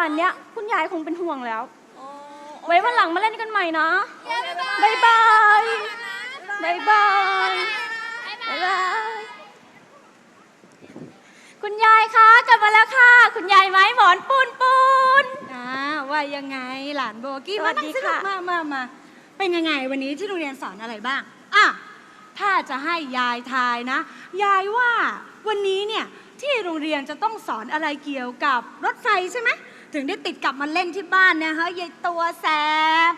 ป่านเนี้ยคุณยายคงเป็นห่วงแล้ว ไว้วันหลังมาเล่นกันใหม่นะบายบายบายบายบายบายคุณยายคะกลับมาแล้วค่ะ คุณยายไม้หมอนปูนปูนอ่าว่ายังไงหลานโบกี้สวัมาสนั่ดีงสนุกค่ะมามามาเป็นยังไงวันนี้ที่โรงเรียนสอนอะไรบ้างอะถ้าจะให้ยายทายนะ ยายว่าวันนี้เนี่ยที่โรงเรียนจะต้องสอนอะไรเกี่ยวกับรถไฟใช่ไหม ถึงได้ติดกลับมาเล่นที่บ้านเนะฮะยายตัวแสบ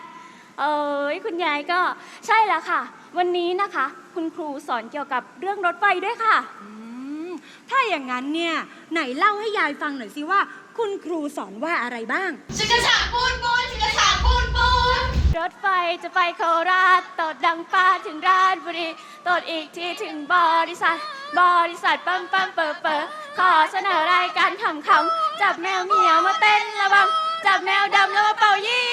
เอ้ยคุณยายก็ใช่แล้วค่ะ วันนี้นะคะ คุณครูสอนเกี่ยวกับเรื่องรถไฟด้วยค่ะ อืมถ้าอย่างนั้นเนี่ยไหนเล่าให้ยายฟังหน่อยสิว่า คุณครูสอนว่าอะไรบ้างชิกกระฉากปูนปูนชิกกระฉากปูนปูน รถไฟจะไปโคราชตดดังป้าถึงราชบุรีตดอีกทีถึงบริษัท บริษัทปั๊มปั๊มเปิดเปิดขอเสนอรายการขำขำๆจับแมวเหมียวมาเต้นระบำจับแมวดำแล้วมาเป่ายิ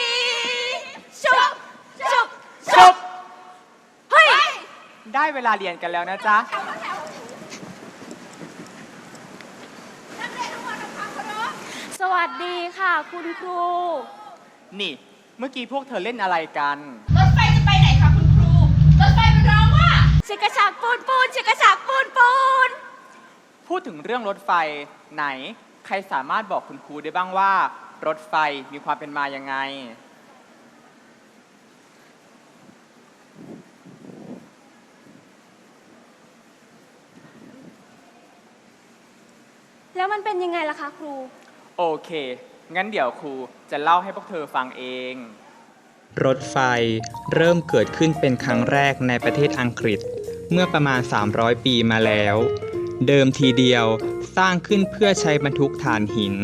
งชุบชุบชุบเฮ้ย ได้เวลาเรียนกันแล้วนะจ๊ะสวัสดีค่ะคุณครู นี่ เมื่อกี้พวกเธอเล่นอะไรกัน รถไฟจะไปไหนคะคุณครู รถไฟมันร้องว่า ชิกกระฉากปูนปูนชิกกระฉากปูนปูน พูดถึงเรื่องรถไฟไหน ใครสามารถบอกคุณครูได้บ้างว่า รถไฟมีความเป็นมายังไง แล้วมันเป็นยังไงล่ะคะครู โอเค งั้นเดี๋ยวครูจะเล่าให้พวกเธอฟังเอง รถไฟเริ่มเกิดขึ้นเป็นครั้งแรกในประเทศอังกฤษ เมื่อประมาณ 300 ปีมาแล้ว เดิมทีเดียวสร้างขึ้นเพื่อใช้บรรทุกถ่านหิน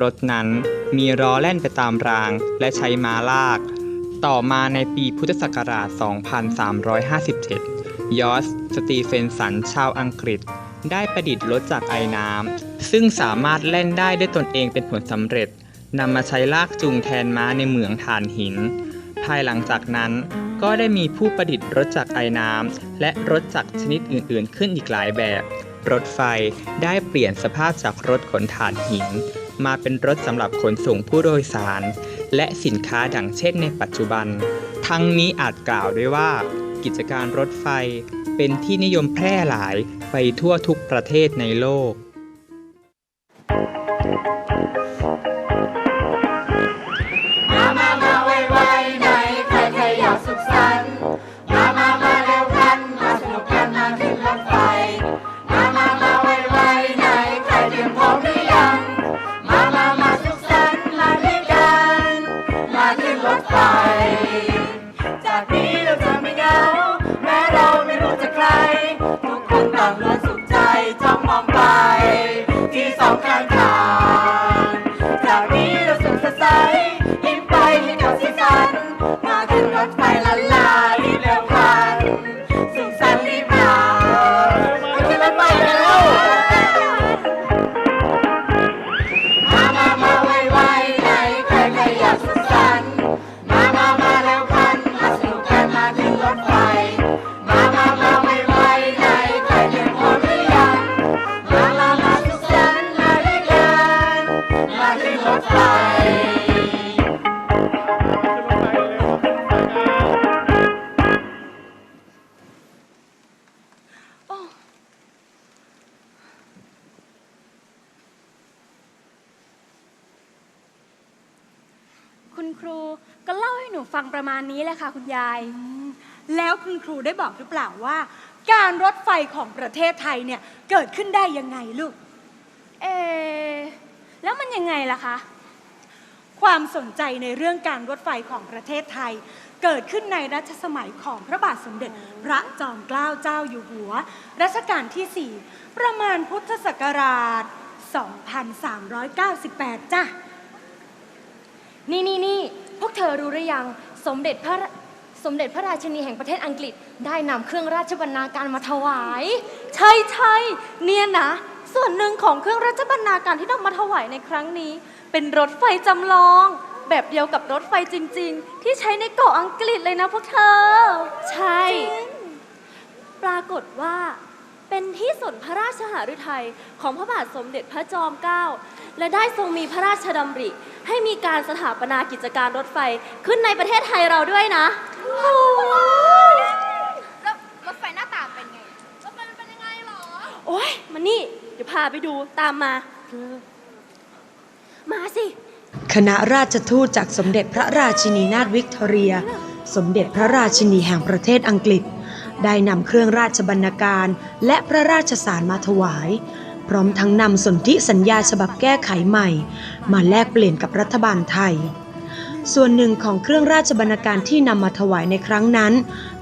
รถนั้นมีล้อแล่นไปตามรางและใช้ม้าลาก ต่อมาในปีพุทธศักราช 2357 ยอส สตีเฟนสัน ชาวอังกฤษได้ประดิษฐ์รถจากไอน้ำซึ่งสามารถเล่นได้ด้วยตนเองเป็นผลสำเร็จ นำมาใช้ลากจูงแทนม้าในเหมืองถ่านหิน ภายหลังจากนั้นก็ได้มีผู้ประดิษฐ์รถจักรไอน้ำและรถจักรชนิดอื่นๆ ขึ้นอีกหลายแบบ รถไฟได้เปลี่ยนสภาพจากรถขนถ่านหิน มาเป็นรถสำหรับขนส่งผู้โดยสาร และสินค้าดังเช่นในปัจจุบัน ทั้งนี้อาจกล่าวได้ว่า กิจการรถไฟเป็นที่นิยมแพร่หลายไปทั่วทุกประเทศในโลก มาณนี้แหละค่ะคุณยาย แล้วคุณครูได้บอกหรือเปล่าว่า การรถไฟของประเทศไทยเนี่ยเกิดขึ้นได้ยังไงลูก เอะแล้วมันยังไงล่ะคะ ความสนใจในเรื่องการรถไฟของประเทศไทย เกิดขึ้นในรัชสมัยของพระบาทสมเด็จ พระจอมเกล้าเจ้าอยู่หัว รัชกาลที่ 4 ประมาณพุทธศักราช 2398 จ้ะ นี่นี่นี่พวกเธอรู้หรือยัง สมเด็จพระสมเด็จพระราชินีแห่งประเทศอังกฤษ ได้นำเครื่องราชบรรณาการมาถวาย ใช่ใช่เนี่ยนะ ส่วนหนึ่งของเครื่องราชบรรณาการที่นำมาถวายในครั้งนี้ เป็นรถไฟจำลอง แบบเดียวกับรถไฟจริง ๆ ที่ใช้ในเกาะอังกฤษเลยนะพวกเธอ ใช่ปรากฏว่าเป็นที่สนพระราชหฤทัยของพระบาทสมเด็จพระจอมเกล้า และได้ทรงมีพระราชดำริ ให้มีการสถาปนากิจการรถไฟขึ้นในประเทศไทยเราด้วยนะแล้วรถไฟหน้าตาเป็นไงรถไฟมันเป็นยังไงหรอ โอ้ยมานี่ เดี๋ยวพาไปดูตามมา มาสิ คณะราชทูตจากสมเด็จพระราชินีนาถวิกตอเรีย สมเด็จพระราชินีแห่งประเทศอังกฤษ ได้นำเครื่องราชบรรณาการ และพระราชสารมาถวาย พร้อมทั้งนำสนธิสัญญาฉบับแก้ไขใหม่ มาแลกเปลี่ยนกับรัฐบาลไทย ส่วนหนึ่งของเครื่องราชบรรณาการที่นำมาถวายในครั้งนั้น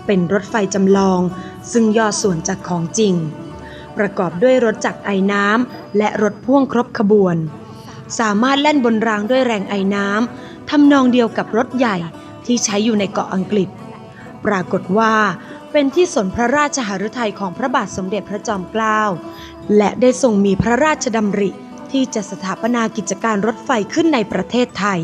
เป็นรถไฟจำลอง ซึ่งย่อส่วนจากของจริง ประกอบด้วยรถจักรไอน้ำและรถพ่วงครบขบวน สามารถแล่นบนรางด้วยแรงไอน้ำทำนองเดียวกับรถใหญ่ที่ใช้อยู่ในเกาะอังกฤษ ปรากฏว่าเป็นที่สนพระราชหฤทัยของพระบาทสมเด็จพระจอมเกล้า และได้ทรงมีพระราชดำริที่จะสถาปนากิจการรถไฟขึ้นในประเทศไทย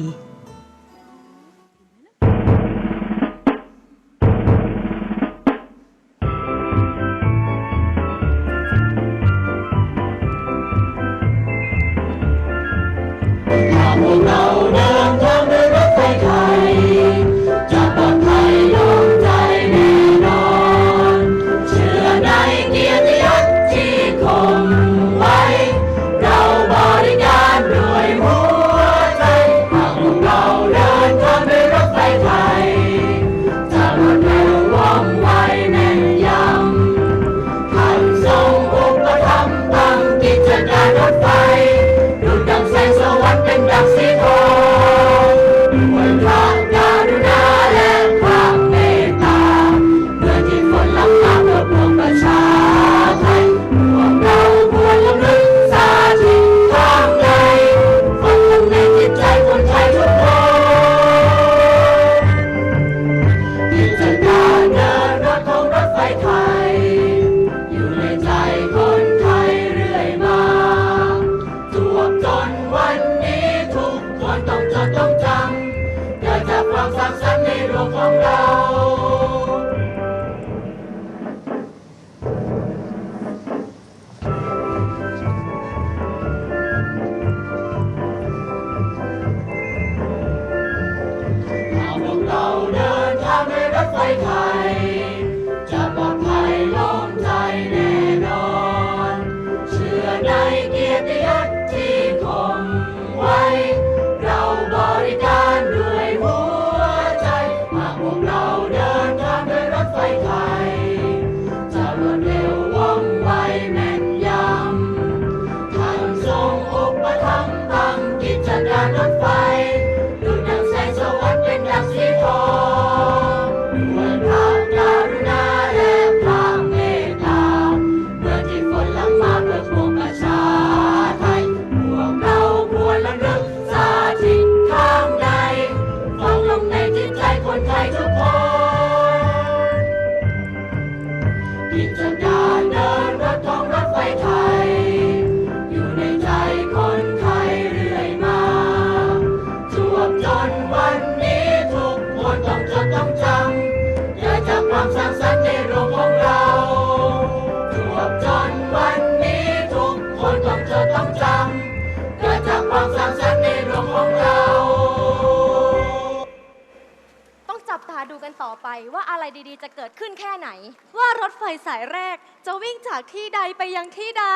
ว่าอะไรดีๆ จะเกิดขึ้นแค่ไหน ว่ารถไฟสายแรกจะวิ่งจากที่ใดไปยังที่ใด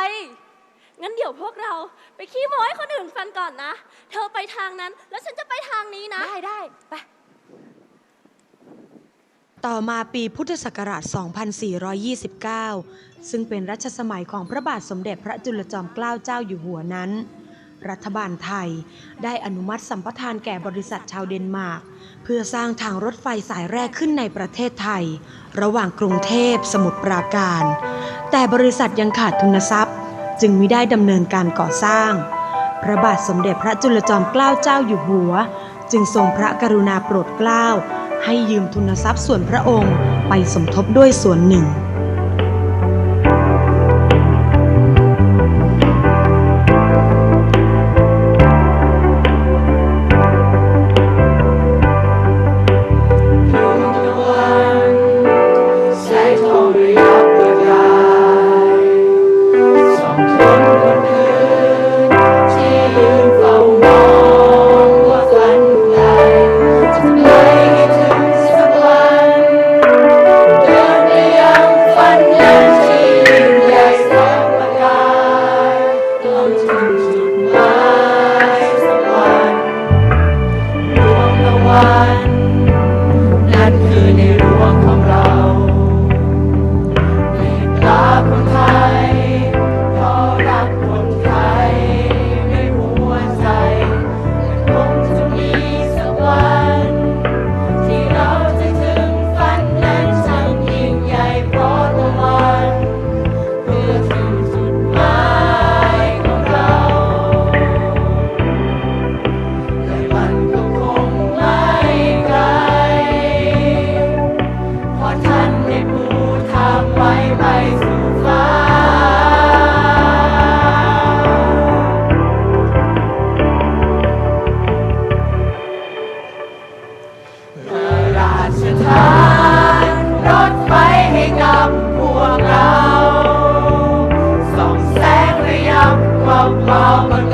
งั้นเดี๋ยวพวกเราไปขี้โม้ให้คนอื่นฟังก่อนนะ เธอไปทางนั้นแล้วฉันจะไปทางนี้นะ ได้ได้ไป ต่อมาปีพุทธศักราช 2429 ซึ่งเป็นรัชสมัยของพระบาทสมเด็จพระจุลจอมเกล้าเจ้าอยู่หัวนั้น รัฐบาลไทย ได้อนุมัติสัมปทานแก่บริษัทชาวเดนมาร์ก เพื่อสร้างทางรถไฟสายแรกขึ้นในประเทศไทย ระหว่างกรุงเทพสมุทรปราการ แต่บริษัทยังขาดทุนทรัพย์ จึงไม่ได้ดำเนินการก่อสร้าง พระบาทสมเด็จพระจุลจอมเกล้าเจ้าอยู่หัว จึงทรงพระกรุณาโปรดเกล้า ให้ยืมทุนทรัพย์ส่วนพระองค์ไปสมทบด้วยส่วนหนึ่ง บ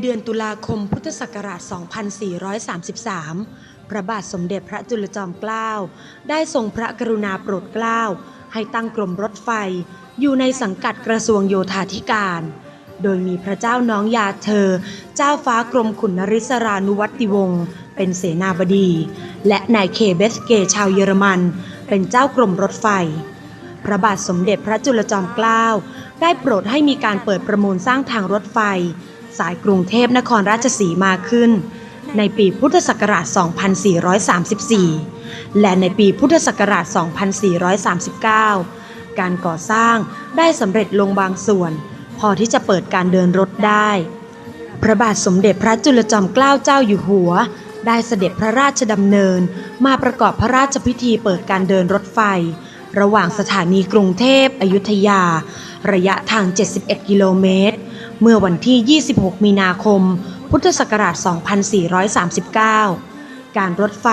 เดือนตุลาคมพุทธศักราช 2433 พระบาทสมเด็จพระจุลจอมเกล้า ได้ทรงพระกรุณาโปรดเกล้า ให้ตั้งกรมรถไฟ อยู่ในสังกัดกระทรวงโยธาธิการ โดยมีพระเจ้าน้องยาเธอ เจ้าฟ้ากรมขุนนริศรานุวัติวงศ์ เป็นเสนาบดี และนายเคเบสเกชาวเยอรมัน เป็นเจ้ากรมรถไฟพระบาทสมเด็จพระจุลจอมเกล้า ได้โปรดให้มีการเปิดประมูลสร้างทางรถไฟ สายกรุงเทพนครราชสีมาขึ้น ในปีพุทธศักราช 2434 และในปีพุทธศักราช 2439 การก่อสร้างได้สำเร็จลงบางส่วน พอที่จะเปิดการเดินรถได้ พระบาทสมเด็จพระจุลจอมเกล้าเจ้าอยู่หัว ได้เสด็จพระราชดำเนิน มาประกอบพระราชพิธีเปิดการเดินรถไฟ ระหว่างสถานีกรุงเทพอยุธยา ระยะทาง 71 กิโลเมตร เมื่อวันที่ 26 มีนาคม พุทธศักราช 2439 การรถไฟ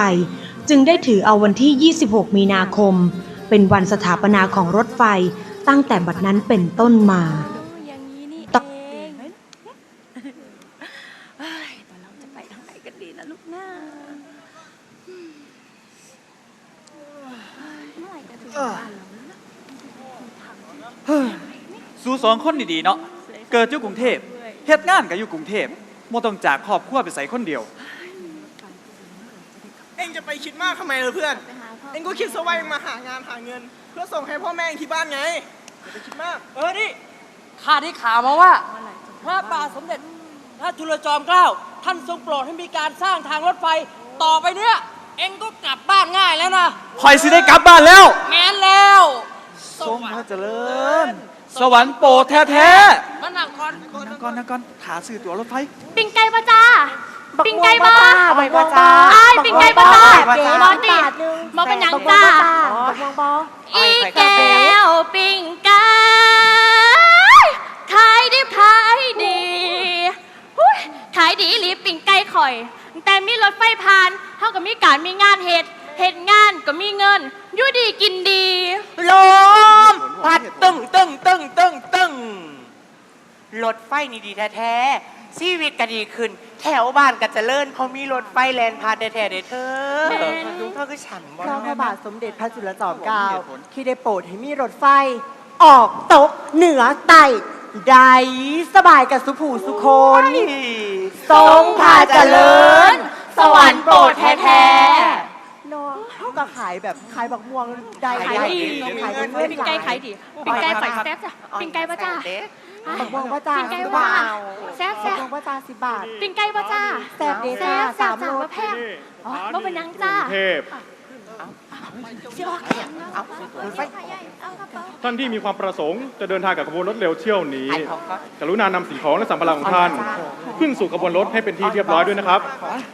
จึงได้ถือเอาวันที่ 26 มีนาคม เป็นวันสถาปนาของรถไฟตั้งแต่บัดนั้นเป็นต้นมาอย่างนี้นี่ต่อเองเอ้ยแต่เราจะไปทางไหนกันดีนะลูกหน้าเมื่อไหร่จะถึงบ้านเราสู่สองคนดีๆเนาะ เกิดอยู่กรุงเทพเฮ็ดงานก็อยู่กรุงเทพบ่ต้องจากครอบครัวไปใส่คนเดียว เองจะไปคิดมากทำไมล่ะเพื่อน เองก็คิดซะว่าเองมาหางานหาเงิน เพื่อส่งให้พ่อแม่เองที่บ้านไงอย่าไปคิดมาก เออนี่ข้าได้ข่าวมาว่า พระบาทสมเด็จพระจุลจอมเกล้าท่านทรงโปรดให้มีการสร้างทางรถไฟต่อไปเนี้ยเอ็งก็กลับบ้านง่ายแล้วนะคอยสิได้กลับบ้านแล้ว แม้นแล้วทรงพระเจริญ สวรรค์โปรดแท้มานั่งก่อนๆนังก่อนนังก่อนหาซื้อตั๋วรถไฟ ปิงไก่ปะจ้า ปิงไก่ปะไปบ่จ้าไอ้ายปิงไก่ปะจ้าบักม่วงบอติมาเป็นหยังจ้าอีแก้วปิงไก่ขายดิบขายดีหุ้ยขายดีหรือปิงไก่ข่อย แต่มีรถไฟผ่านเท่ากับมีการมีงานเหตุเหตุงานก็มีเงินอยู่ดีกินดีลม พัดตึ้งตึ้งตึ้งตึ้งตึ้งรถไฟนี่ดีแท้ๆชีวิตก็ดีขึ้น แถวบ้านก็เจะเลิ่นเพราะมีรถไฟแลนพานแท้ๆเด้อเธอแม่นดูเธอคือฉันบ่เพราะพระบาทสมเด็จพระจุลจอมเกล้าเหตุผลที่ได้โปรดให้มีรถไฟ ออกตกเหนือไต่ได้สบายกับสุผูสุคน ทรงพาเจริญ สวรรค์โปรดแท้เนาะ เขาก็ขายแบบขายบักม่วงได้ขายดีขายเป็นเงินปิงไก่ขายดีปิงไก่ไฟแซ่บจ้ะปิงไก่ปะจ้าบักม่วงว่าจ้าปิงไก่สิบว่าบาทแซ่บบัแซ่กบม่วงว่าจ้าสิบบาทปิงไก่ปะจ้าแซ่บเดแซ่ซ่าบแซ่สาบมจ้าโลว่าแพงอ๋อว่าเป็นหยังจ้าเทพสิออกแข็งเอารถไฟ ท่านที่มีความประสงค์จะเดินทางกับขบวนรถเร็วเที่ยวนี้ไอ้ของก็กรุณานำสิ่งของและสัมภาระของท่าน ขึ้นสู่ขบวนรถให้เป็นที่เรียบร้อยด้วยนะครับ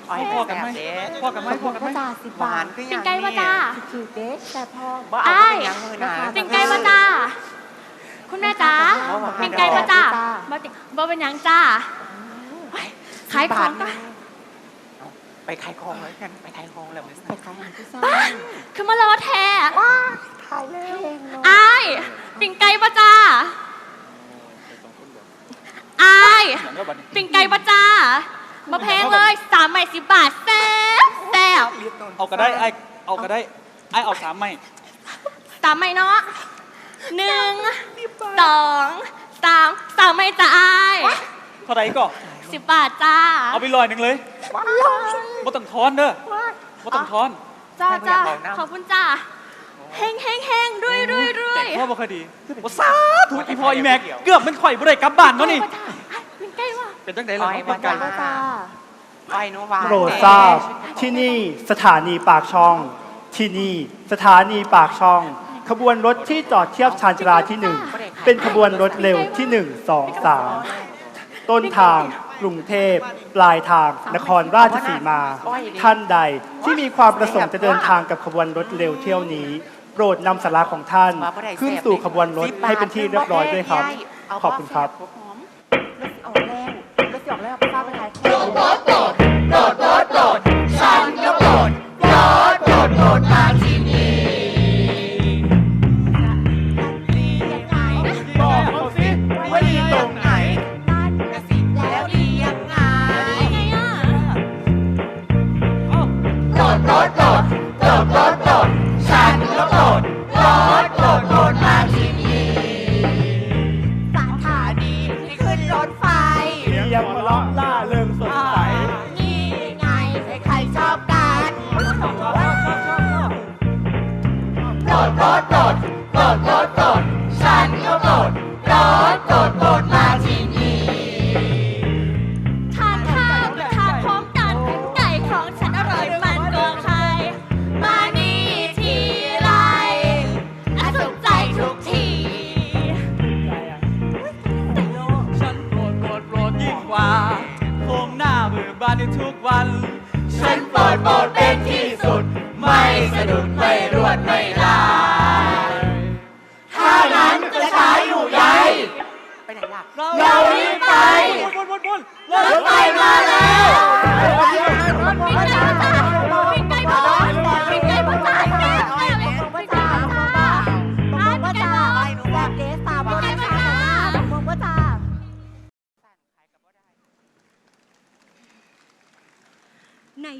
อ้อยพ่อกันไหมแซ่บเด้พ่อกันไหมบักพ่ม่อวงกันไหมว่าจ้าสิบหวาบาทนคือปิยังงไก่ปะจ้าถือเด็กแต่พอบ่เอาอ้ายไปยังมือนะปิงไก่ปะจ้าคุณแม่จ้าปิงไก่ปะจ้าบ่ติบ่เป็นหยังจ้าขายของจ้าไปขายของแล้วกันไปขายของแล้วไปขายอาหารที่ซ่าคือมารอแท้ ขายแล้วเองเนาะอ้ายปิงไก่ปะจ้าอ้ายอย่างก็บัดนี้ปิงไก่ปะจ้ามาแพงเลยสามใหม่สิบบาทแซ่บแซ่บเอาก็ได้ไอ้เอาก็ได้ไอ้เอาสามไม่สามใหม่เนาะหนึ่งสองสามสามใหม่จ้าอ้ายเท่าไหร่ก็สิบบาทจ้า เอาไปลอยหนึ่งเลยบ่ต้องทอนเด้อบ่ต้องทอนจ้าจ้าขอบคุณจ้า เฮงเฮงเฮงด้วยด้วยด้วยแต่พ่อบ่ค่อยดีบ่สาธุอีพ่ออีแม็กเกือบมันข่อยบ่ได้กลับบ้านเนาะนี่จ้าอะปิงไก่ว่ะเป็นจังได๋ล่ะอ้อยเป็บ่นไก่จ้าจ้าอ้อยหนูหวานโปรดทราบที่นี่สถานีปากช่อง ที่นี่สถานีปากช่อง ขบวนรถที่จอดเทียบชานชาลาที่หนึ่งเป็นขบวนรถเร็วที่หนึ่งสองสามต้นทางกรุงเทพปลายทางนครราชสีมา ท่านใดที่มีความประสงค์จะเดินทางกับขบวนรถเร็วเที่ยวนี้ โปรดนำสาระของท่าน ขึ้นสู่ขบวนรถให้เป็นที่เรียบร้อยด้วยครับ ขอบคุณครับ รด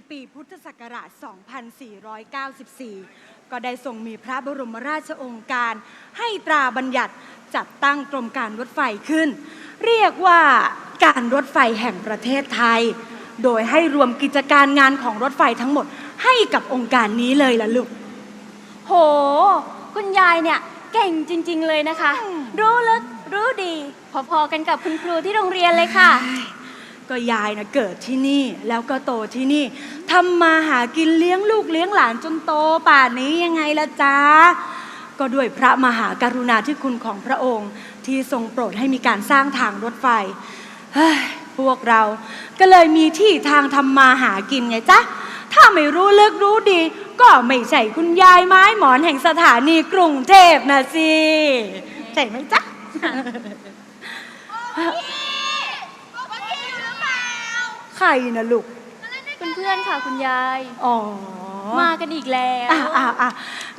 ปีพุทธศักราช 2494 ก็ได้ทรงมีพระบรมราชโองการ ให้ตราบัญญัติจัดตั้งกรมการรถไฟขึ้น เรียกว่าการรถไฟแห่งประเทศไทย โดยให้รวมกิจการงานของรถไฟทั้งหมดให้กับองค์การนี้เลยล่ะลูก โห คุณยายเนี่ยเก่งจริง ๆ เลยนะคะ รู้ลึกรู้ดี พอๆกันกับคุณครูที่โรงเรียนเลยค่ะ ก็ยายนะเกิดที่นี่แล้วก็โตที่นี่ทำมาหากินเลี้ยงลูกเลี้ยงหลานจนโตป่านนี้ยังไงละจ๊ะก็ด้วยพระมหากรุณาธิคุณของพระองค์ ที่ทรงโปรดให้มีการสร้างทางรถไฟเฮ้ยพวกเราก็เลยมีที่ทางทำมาหากินไงจ๊ะ ถ้าไม่รู้ลึกรู้ดี ก็ไม่ใช่คุณยายไม้หมอนแห่งสถานีกรุงเทพนะสิ ใช่ไหมจ๊ะ รนะลูก เพื่อนๆค่ะคุณยาย อ๋อ มากันอีกแล้ว อะอะอะ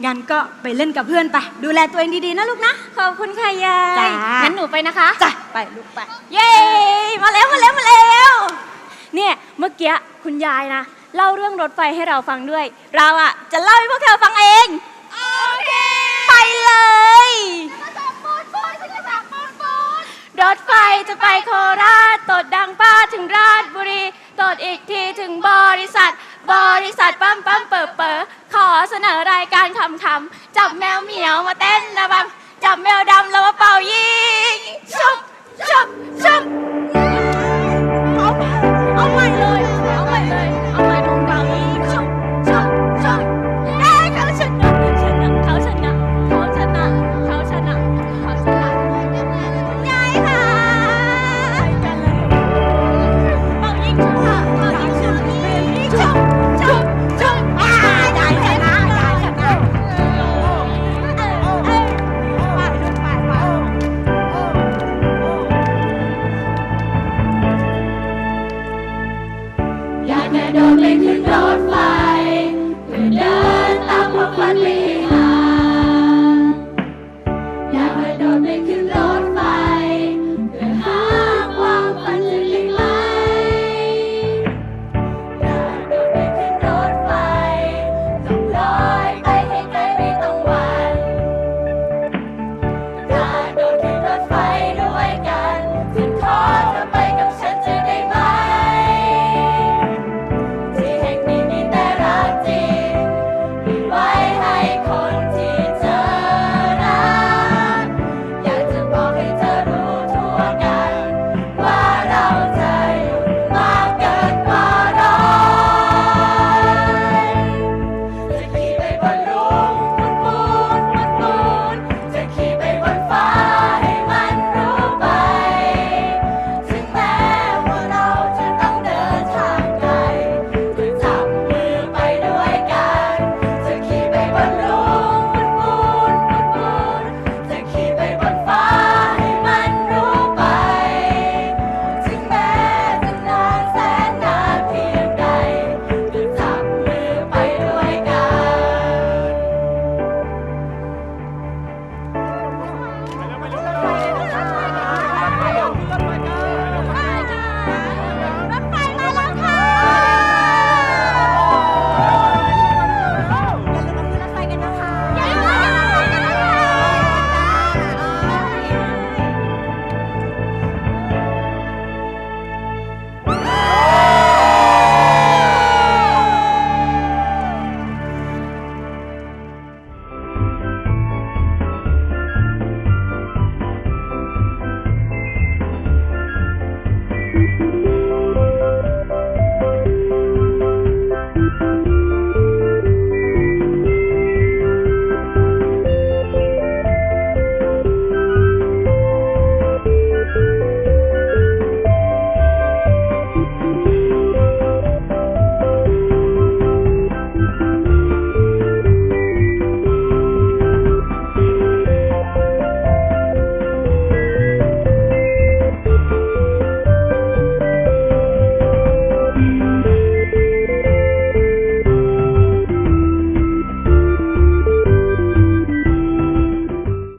งั้นก็ไปเล่นกับเพื่อนไป ดูแลตัวเองดีๆนะลูกนะ ขอบคุณค่ะยาย จ้างั้นหนูไปนะคะ จ้ะไปลูกไป เย้ มาแล้วมาแล้วมาแล้ว เนี่ยเมื่อกี้คุณยายนะ เล่าเรื่องรถไฟให้เราฟังด้วย เราอะจะเล่าให้พวกเธอฟังเอง โอเค ไปเลย รถไฟจะไปโคราชตดดังป้าถึงราชบุรีตดอีกทีถึงบริษัท บริษัทปั้มปั้มเปิดเปิดขอเสนอรายการคำคำจับแมวเหมียวมาเต้นระบำจับแมวดำแล้วมาเป่ายิงชุบชุบชุบ making love.